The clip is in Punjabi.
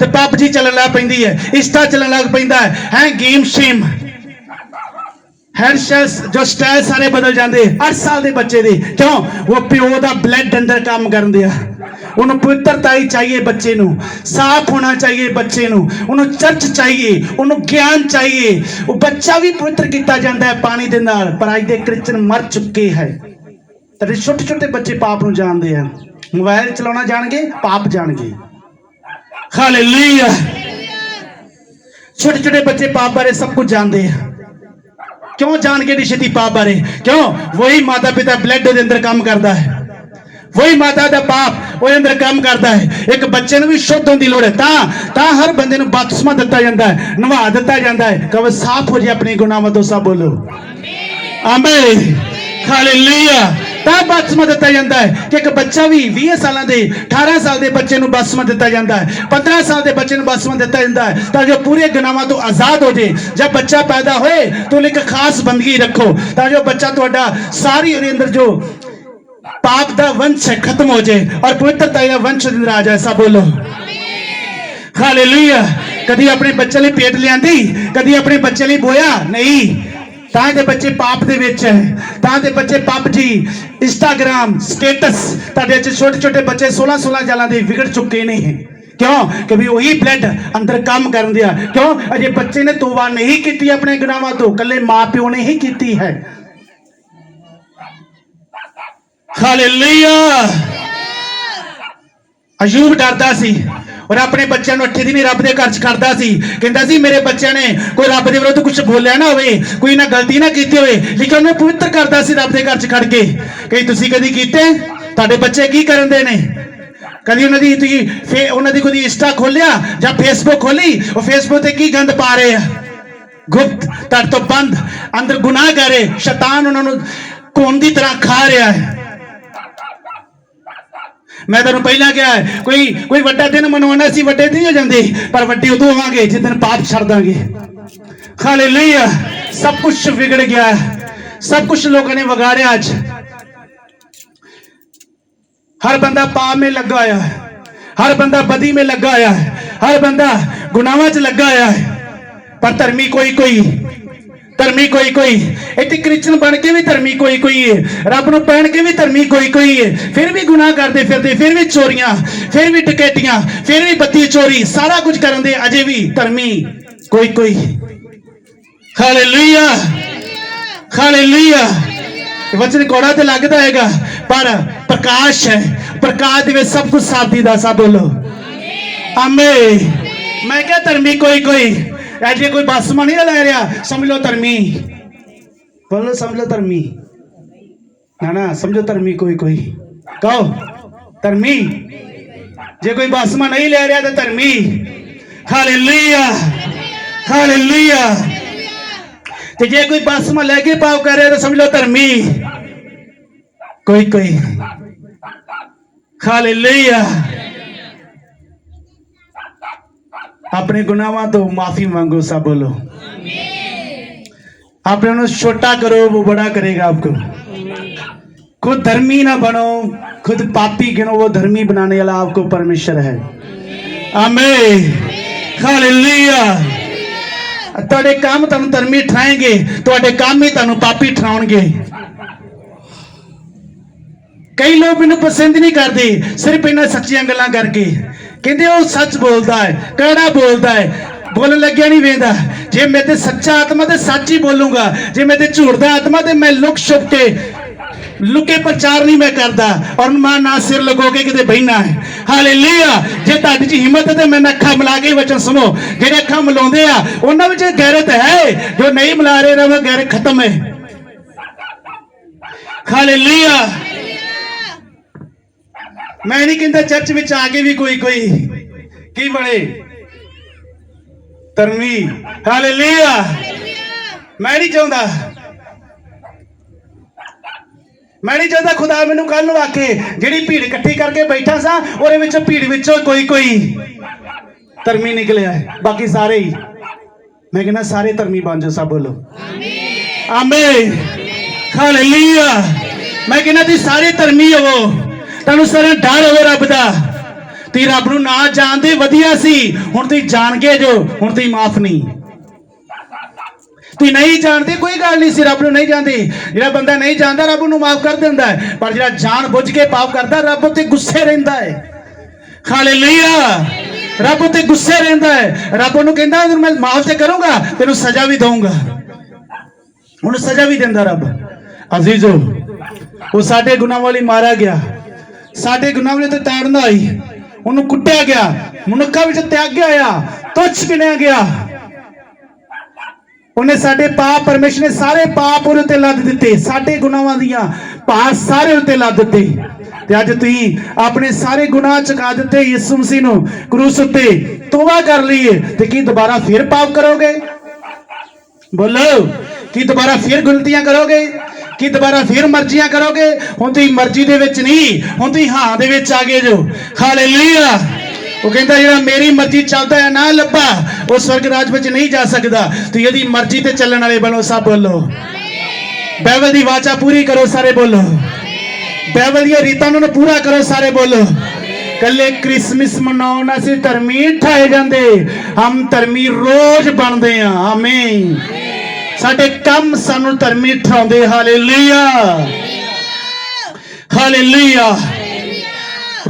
ਤੇ ਪਬਜੀ ਚੱਲਣ ਲੱਗ ਪੈਂਦੀ ਹੈ, ਇੰਸਟਾ ਚੱਲਣ ਲੱਗ ਪੈਂਦਾ ਹੈ ਹੈ ਗੇਮ ਸ਼ੇਮ ਹੈਰ ਸ਼ੈਸ ਜੋ ਸਟਾਈਲ ਸਾਰੇ ਬਦਲ ਜਾਂਦੇ 8 ਸਾਲ ਦੇ ਬੱਚੇ ਦੇ। ਕਿਉਂ? ਉਹ ਪਿਓ ਦਾ ਬਲੱਡ ਅੰਦਰ ਕੰਮ ਕਰਨ ਦਿਆ। ਉਹਨੂੰ ਪਵਿੱਤਰਤਾ ਹੀ ਚਾਹੀਏ ਬੱਚੇ ਨੂੰ। ਸਾਫ਼ ਹੋਣਾ ਚਾਹੀਏ ਬੱਚੇ ਨੂੰ। ਉਹਨੂੰ ਚਰਚ ਚਾਹੀਏ। ਉਹਨੂੰ ਗਿਆਨ ਚਾਹੀਏ। ਉਹ ਬੱਚਾ ਵੀ ਪਵਿੱਤਰ ਕੀਤਾ ਜਾਂਦਾ ਹੈ ਪਾਣੀ ਦੇ ਨਾਲ, ਪਰ ਅੱਜ ਦੇ ਕ੍ਰਿਸਚਨ ਮਰ ਚੁੱਕੇ ਹੈ। ਤੇ ਛੋਟੇ ਛੋਟੇ ਬੱਚੇ ਪਾਪ ਨੂੰ ਜਾਣਦੇ ਆ। ਮੋਬਾਈਲ ਚਲਾਉਣਾ ਜਾਣਗੇ, ਪਾਪ ਜਾਣਗੇ। ਹਾਲੇਲੂਇਆ ਛੋਟੇ ਛੋਟੇ ਬੱਚੇ ਪਾਪ ਬਾਰੇ ਸਭ ਕੁਝ ਜਾਣਦੇ ਆ। ਕਿਉਂ ਜਾਣ ਕੇ ਨਿਸ਼ਚਿਤ ਪਾਪ ਬਾਰੇ? ਕਿਉਂ? ਵਹੀ ਮਾਤਾ ਪਿਤਾ ਬਲੱਡ ਦੇ ਅੰਦਰ ਕੰਮ ਕਰਦਾ ਹੈ। ਵਹੀ ਮਾਤਾ ਦਾ ਪਾਪ ਉਹਦੇ ਅੰਦਰ ਕੰਮ ਕਰਦਾ ਹੈ। ਇੱਕ ਬੱਚੇ ਨੂੰ ਵੀ ਸ਼ੁੱਧ ਹੋਣ ਦੀ ਲੋੜ ਹੈ। ਤਾਂ ਤਾਂ ਹਰ ਬੰਦੇ ਨੂੰ ਬਪਤਿਸਮਾ ਦਿੱਤਾ ਜਾਂਦਾ ਹੈ ਨਵਾ ਦਿੱਤਾ ਜਾਂਦਾ ਹੈ। ਕਹੋ ਸਾਫ਼ ਹੋ ਜੇ ਆਪਣੇ ਗੁਨਾਹਾਂ ਤੋਂ ਸਭ ਬੋਲੋ। ਆਮੇਨ ਹਾਲੇਲੂਇਆ ਤਾਂ ਬਪਤਿਸਮਾ ਦਿੱਤਾ ਜਾਂਦਾ ਹੈ ਕਿ ਇੱਕ ਬੱਚਾ ਵੀ 20 ਸਾਲਾਂ ਦੇ 18 ਸਾਲ ਦੇ ਬੱਚੇ ਨੂੰ ਬਪਤਿਸਮਾ ਦਿੱਤਾ ਜਾਂਦਾ ਹੈ। 15 ਸਾਲ ਦੇ ਬੱਚੇ ਨੂੰ ਬਪਤਿਸਮਾ ਦਿੱਤਾ ਜਾਂਦਾ ਹੈ ਤਾਂ ਜੋ ਪੂਰੇ ਗੁਨਾਹਾਂ ਤੋਂ ਆਜ਼ਾਦ ਹੋ ਜੇ। ਜਦ ਬੱਚਾ ਪੈਦਾ ਹੋਏ, ਤਾਂ ਇੱਕ ਖਾਸ ਬੰਦਗੀ ਰੱਖੋ ਤਾਂ ਜੋ ਬੱਚਾ ਤੁਹਾਡਾ ਸਾਰੀ ਉਹਦੇ ਅੰਦਰ ਜੋ ਪਾਪ ਦਾ ਵੰਸ਼ ਖਤਮ ਹੋ ਜਾਏ ਔਰ ਪਵਿੱਤਰਤਾ ਦਾ ਵੰਸ਼ ਉਹਦੇ ਅੰਦਰ ਆ ਜਾਏ। ਸਭ ਬੋਲੋ। ਹਾਲੇਲੂਇਆ। ਕਦੀ ਆਪਣੇ ਬੱਚੇ ਲਈ ਪੇਟ ਲਿਆਂਦੀ? ਕਦੀ ਆਪਣੇ ਬੱਚੇ ਲਈ ਬੋਇਆ? ਨਹੀਂ। ਤਾਂ ਦੇ ਬੱਚੇ ਪਾਪ ਦੇ ਵਿੱਚ ਹੈ, ਤਾਂ ਦੇ ਬੱਚੇ ਪਬਜੀ ਇੰਸਟਾਗ੍ਰam ਸਟੇਟਸ ਤੁਹਾਡੇ ਚ ਛੋਟੇ ਛੋਟੇ ਬੱਚੇ 16 16 ਸਾਲਾਂ ਦੇ ਵਿਗੜ ਚੁੱਕੇ ਨੇ ਕਿਉਂ? ਕਿ ਵੀ ਉਹੀ ਬਲੱਡ ਅੰਦਰ ਕੰਮ ਕਰਨ ਦਿਆ। ਕਿਉਂ? ਅਜੇ ਬੱਚੇ ਨੇ ਤੋਬਾ ਨਹੀਂ ਕੀਤੀ ਆਪਣੇ ਗੁਨਾਹਾਂ ਤੋਂ ਕੱਲੇ ਮਾਪਿਓ ਨੇ ਹੀ ਕੀਤੀ ਹੈ। ਹਾਲੇਲੂਇਆ ਅਯੂਬ ਡਰਦਾ ਸੀ। ਔਰ ਆਪਣੇ ਬੱਚਿਆਂ ਨੂੰ ਅੱਠੇ ਦਿਨ ਹੀ ਰੱਬ ਦੇ ਘਰ ਚ ਕਰਦਾ ਸੀ। ਕਹਿੰਦਾ ਸੀ, ਮੇਰੇ ਬੱਚਿਆਂ ਨੇ ਕੋਈ ਰੱਬ ਦੇ ਵਿਰੁੱਧ ਕੁਝ ਬੋਲਿਆ ਨਾ ਹੋਵੇ, ਕੋਈ ਨਾ ਗਲਤੀ ਨਾ ਕੀਤੀ ਹੋਵੇ, ਲੇਕਿਨ ਉਹਨੂੰ ਪਵਿੱਤਰ ਕਰਦਾ ਸੀ ਰੱਬ ਦੇ ਘਰ ਚ ਖੜ ਕੇ। ਕਈ ਤੁਸੀਂ ਕਦੀ ਕੀਤੇ? ਤੁਹਾਡੇ ਬੱਚੇ ਕੀ ਕਰਨ ਦੇ ਨੇ? ਕਦੀ ਉਹਨਾਂ ਦੀ ਤੁਸੀਂ ਫੇ, ਉਹਨਾਂ ਦੀ ਕੋਈ ਇੰਸਟਾ ਖੋਲਿਆ ਜਾਂ ਫੇਸਬੁੱਕ ਖੋਲੀ ਉਹ ਫੇਸਬੁੱਕ ਤੇ ਕੀ ਗੰਦ ਪਾ ਰਹੇ ਆ? ਗੁਪਤ ਤੜ ਤੋਂ ਬੰਦ, ਅੰਦਰ ਗੁਨਾਹ ਕਰ ਰਹੇ ਸ਼ੈਤਾਨ ਉਹਨਾਂ ਨੂੰ ਕੋਨ ਦੀ ਤਰ੍ਹਾਂ ਖਾ ਰਿਹਾ ਹੈ। ਮੈਂ ਤੁਹਾਨੂੰ ਪਹਿਲਾਂ ਕਿਹਾ ਹੈ, ਕੋਈ ਕੋਈ ਵੱਡਾ ਦਿਨ ਮਨਾਉਣਾ ਸੀ ਵੱਡੇ ਨਹੀਂ ਹੋ ਜਾਂਦੇ ਪਰ ਵੱਡੇ ਉਦੋਂ ਹੋਵਾਂਗੇ ਜਿਸ ਦਿਨ ਪਾਪ ਛੱਡ ਦਾਂਗੇ। ਹਾਲੇਲੂਇਆ ਸਭ ਕੁਝ ਵਿਗੜ ਗਿਆ ਸਭ ਕੁਝ ਲੋਕਾਂ ਨੇ ਵਿਗਾੜਿਆ ਅੱਜ। ਹਰ ਬੰਦਾ ਪਾਪ में ਲੱਗਾ ਹੋਇਆ ਹੈ। ਹਰ ਬੰਦਾ ਬਦੀ में ਲੱਗਾ ਹੋਇਆ ਹੈ। ਹਰ ਬੰਦਾ ਗੁਨਾਹਾਂ 'ਚ ਲੱਗਾ ਹੋਇਆ ਹੈ। ਪਰ ਧਰਮੀ ਕੋਈ ਕੋਈ ਧਰਮੀ ਕੋਈ ਕੋਈ। ਇੱਥੇ ਕ੍ਰਿਸਚਨ ਬਣ ਕੇ ਵੀ ਧਰਮੀ ਕੋਈ ਕੋਈ ਹੈ ਰੱਬ ਨੂੰ ਪੈਣ ਕੇ ਵੀ ਧਰਮੀ ਕੋਈ ਕੋਈ ਹੈ ਫਿਰ ਵੀ ਗੁਨਾਹ ਕਰਦੇ ਫਿਰਦੇ, ਫਿਰ ਵੀ ਚੋਰੀਆਂ, ਫਿਰ ਵੀ ਡਕੈਤੀਆਂ ਫਿਰ ਵੀ ਬੱਤੀ ਚੋਰੀ, ਸਾਰਾ ਕੁਝ ਕਰਨ ਦੇ ਅਜੇ ਵੀ ਧਰਮੀ ਕੋਈ ਕੋਈ। ਹਾਲੇਲੂਇਆ ਹਾਲੇਲੂਇਆ ਵਚਨ ਕੋੜਾ ਤੇ ਲੱਗਦਾ ਹੈਗਾ, ਪਰ ਪ੍ਰਕਾਸ਼ ਹੈ। ਪ੍ਰਕਾਸ਼ ਦੇ ਵਿੱਚ ਸਭ ਕੁਝ ਸਾਥੀ ਦਾ ਸਾ ਬੋਲੋ। ਆਮੇ ਮੈਂ ਕਿਹਾ ਧਰਮੀ ਕੋਈ ਕੋਈ। ਐਜੇ ਕੋਈ ਬਸਮਾ ਨਹੀਂ ਲੈ ਰਿਹਾ ਸਮਝ ਲਓ ਧਰਮੀ ਬੋਲੋ ਸਮਝ ਲਓ ਧਰਮੀ ਨਾ ਨਾ ਸਮਝੋ ਧਰਮੀ ਕੋਈ ਕੋਈ ਕਹੋ ਧਰਮੀ ਜੇ ਕੋਈ ਬਸਮਾ ਨਹੀਂ ਲੈ ਰਿਹਾ ਤਾਂ ਧਰਮੀ ਹਾਲੇਲੂਇਆ ਹਾਲੇਲੂਇਆ ਤੇ ਜੇ ਕੋਈ ਬਸਮਾ ਲੈ ਕੇ ਪਾਪ ਕਰ ਰਿਹਾ ਤਾਂ ਸਮਝ ਲਓ ਧਰਮੀ ਕੋਈ ਕੋਈ ਹਾਲੇਲੂਇਆ ਆਪਣੇ ਗੁਨਾਹਾਂ ਤੋਂ ਮਾਫੀ ਮੰਗੋ सब बोलो अपने उन्हें छोटा करो वो बड़ा करेगा आपको खुद धर्मी ना बनो खुद पापी गिनो वो धर्मी बनाने वाला आपको परमेश्वर है आमीन हालेलुया ਤੁਹਾਡੇ ਕੰਮ ਤੁਹਾਨੂੰ ਧਰਮੀ ਠਾਏਗੇ ਤੁਹਾਡੇ ਕੰਮ ਹੀ ਤੁਹਾਨੂੰ ਪਾਪੀ ਠਾਉਣਗੇ ਕਈ ਲੋਕ ਮੈਨੂੰ ਪਸੰਦ ਨਹੀਂ ਕਰਦੇ ਸਿਰਫ ਇਹਨਾਂ ਸੱਚੀਆਂ ਗੱਲਾਂ ਕਰਕੇ ਕਹਿੰਦੇ ਉਹ ਸੱਚ ਬੋਲਦਾ ਹੈ, ਕਿਹੜਾ ਬੋਲਦਾ ਹੈ? ਬੋਲਣ ਲੱਗਿਆ ਨਹੀਂ ਵੇਂਦਾ। ਜੇ ਮੈਂ ਤੇ ਸੱਚਾ ਆਤਮਾ ਤੇ ਸੱਚ ਹੀ ਬੋਲੂੰਗਾ, ਜੇ ਮੈਂ ਤੇ ਝੂਠ ਆਤਮਾ ਤੇ ਮੈਂ ਲੁਕ ਛੁਪ ਕੇ ਲੁਕੇ ਪ੍ਰਚਾਰ ਨਹੀਂ ਮੈਂ ਕਰਦਾ ਔਰ ਮਾਂ ਨਾ ਸਿਰ ਲਗੋ ਕੇ ਕਿਤੇ ਬਹਿਣਾ ਹੈ। ਹਾਲੇਲੂਇਆ ਜੇ ਤੁਹਾਡੀ ਚ ਹਿੰਮਤ ਹੈ ਤੇ ਮੈਂ ਅੱਖਾਂ ਮਿਲਾ ਕੇ ਵਚਨ ਸੁਣੋ। ਜਿਹੜੇ ਅੱਖਾਂ ਮਿਲਾਉਂਦੇ ਆ, ਉਹਨਾਂ ਵਿੱਚ ਗੈਰਤ ਹੈ। ਜੋ ਨਹੀਂ ਮਿਲਾ ਰਹੇ ਨਾ ਉਹ ਗੈਰਤ ਖਤਮ ਹੈ। ਹਾਲੇਲੂਇਆ ਮੈਂ ਨਹੀਂ ਕਹਿੰਦਾ ਚਰਚ ਵਿੱਚ ਆ ਕੇ ਵੀ ਕੋਈ ਕੋਈ। ਕੀ ਬਣੇ? ਧਰਮੀ। ਹਾਲੇਲੂਇਆ ਮੈਂ ਨਹੀਂ ਚਾਹੁੰਦਾ। ਮੈਂ ਨਹੀਂ ਚਾਹੁੰਦਾ ਖੁਦਾ ਮੈਨੂੰ ਕੱਲ ਨੂੰ ਆਕੇ ਜਿਹੜੀ ਭੀੜ ਇਕੱਠੀ ਕਰਕੇ ਬੈਠਾ ਸਾਂ ਉਹਦੇ ਵਿੱਚੋਂ ਭੀੜ ਵਿੱਚੋਂ ਕੋਈ ਕੋਈ ਧਰਮੀ ਨਿਕਲਿਆ ਬਾਕੀ ਸਾਰੇ ਹੀ। ਮੈਂ ਕਹਿੰਦਾ ਸਾਰੇ ਧਰਮੀ ਬਣ ਜਾਓ ਸਭ ਬੋਲੋ। ਆਮੀਨ ਹਾਲੇਲੂਇਆ ਮੈਂ ਕਹਿੰਦਾ ਤੁਸੀਂ ਸਾਰੇ ਧਰਮੀ ਹੋਵੋ। ਤੁਹਾਨੂੰ ਸਾਰਾ ਡਰ ਹੋਵੇ ਰੱਬ ਦਾ। ਤੀ ਰੱਬ ਨੂੰ ਨਾ ਜਾਣਦੇ, ਵਧੀਆ ਸੀ। ਹੁਣ ਤੁਸੀਂ ਜਾਣ ਗਏ ਜੋ, ਹੁਣ ਤੁਸੀਂ ਮਾਫ ਨਹੀਂ। ਤੁਸੀਂ ਨਹੀਂ ਜਾਣਦੇ, ਕੋਈ ਗੱਲ ਨਹੀਂ ਸੀ, ਰੱਬ ਨੂੰ ਨਹੀਂ ਜਾਣਦੇ। ਜਿਹੜਾ ਬੰਦਾ ਨਹੀਂ ਜਾਣਦਾ, ਰੱਬ ਨੂੰ ਮਾਫ ਕਰ ਦਿੰਦਾ ਹੈ। ਪਰ ਜਿਹੜਾ ਜਾਣ ਬੁੱਝ ਕੇ ਪਾਪ ਕਰਦਾ, ਰੱਬ ਉੱਤੇ ਗੁੱਸੇ ਰਹਿੰਦਾ ਹੈ। ਹਾਲੇਲੂਇਆ! ਰੱਬ ਉੱਤੇ ਗੁੱਸੇ ਰਹਿੰਦਾ ਹੈ। ਰੱਬ ਉਹਨੂੰ ਕਹਿੰਦਾ ਮੈਂ ਮਾਫ ਤੇ ਕਰੂੰਗਾ, ਤੈਨੂੰ ਸਜ਼ਾ ਵੀ ਦਊਂਗਾ। ਉਹਨੂੰ ਸਜ਼ਾ ਵੀ ਦਿੰਦਾ ਰੱਬ। ਅਜ਼ੀਜ਼ੋ, ਉਹ ਸਾਡੇ ਗੁਨਾਹ ਵਾਲੀ ਮਾਰਿਆ ਗਿਆ। ਸਾਡੇ ਗੁਨਾਹ ਵਾਲੇ ਤੇ ਤਾੜਨਾ ਆਈ। ਉਹਨੂੰ ਕੁੱਟਿਆ ਗਿਆ। ਮਨੁੱਖਾਂ ਵਿੱਚ ਤਿਆਗਿਆ ਹੋਇਆ ਤੁੱਛ ਗਿਣਿਆ ਗਿਆ। ਉਹਨੇ ਸਾਡੇ ਪਾਪ ਪਰਮੇਸ਼ਰ ਨੇ ਸਾਰੇ ਪਾਪ ਉਹਦੇ ਉੱਤੇ ਲੱਦ ਦਿੱਤੇ। ਸਾਡੇ ਗੁਨਾਹਾਂ ਦੀਆਂ ਭਾਰ ਸਾਰੇ ਉੱਤੇ ਲੱਦ ਦਿੱਤੇ। ਤੇ ਅੱਜ ਤੁਸੀਂ ਆਪਣੇ ਸਾਰੇ ਗੁਨਾਹ ਚੁਕਾ ਦਿੱਤੇ ਯਿਸੂ ਮਸੀਹ ਨੂੰ ਕਰੂਸ ਉੱਤੇ। ਤੋਬਾ ਕਰ ਲਈਏ ਤੇ ਕੀ ਦੁਬਾਰਾ ਫਿਰ ਪਾਪ ਕਰੋਗੇ? ਬੋਲੋ, ਕੀ ਦੁਬਾਰਾ ਫਿਰ ਗਲਤੀਆਂ ਕਰੋਗੇ? ਕੀ ਦੁਬਾਰਾ ਫਿਰ ਮਰਜ਼ੀਆਂ ਕਰੋਗੇ? ਹੁਣ ਤੁਸੀਂ ਮਰਜ਼ੀ ਦੇ ਵਿੱਚ ਨਹੀਂ, ਹੁਣ ਤੁਸੀਂ ਹਾਂ ਦੇ ਵਿੱਚ ਆ ਗਏ ਜੋ। ਹਾਲੇਲੂਇਆ ਉਹ ਕਹਿੰਦਾ, ਜਿਹੜਾ ਮੇਰੀ ਮਰਜ਼ੀ ਚੱਲਦਾ ਹੈ ਨਾ ਲੱਭਾ, ਉਹ ਸਵਰਗ ਰਾਜ ਵਿੱਚ ਨਹੀਂ ਜਾ ਸਕਦਾ। ਤੁਸੀਂ ਇਹਦੀ ਮਰਜ਼ੀ ਤੇ ਚੱਲਣ ਵਾਲੇ ਬਣੋ, ਸਭ ਬੋਲੋ। ਬਾਈਬਲ ਦੀ ਵਾਚਾ ਪੂਰੀ ਕਰੋ, ਸਾਰੇ ਬੋਲੋ। ਬਾਈਬਲ ਦੀਆਂ ਰੀਤਾਂ ਨੂੰ ਪੂਰਾ ਕਰੋ, ਸਾਰੇ ਬੋਲੋ। ਕੱਲੇ ਕ੍ਰਿਸਮਸ ਮਨਾਉਣ ਅਸੀਂ ਧਰਮੀ ਠਾਏ ਜਾਂਦੇ। ਹਮ ਧਰਮੀ ਰੋਜ਼ ਬਣਦੇ ਆ ਆਮੀਨ ਸਾਡੇ ਕੰਮ ਸਾਨੂੰ ਧਰਮੀ ਠਾਉਂਦੇ ਹਾਲੇਲੂਇਆ। ਹਾਲੇਲੂਇਆ।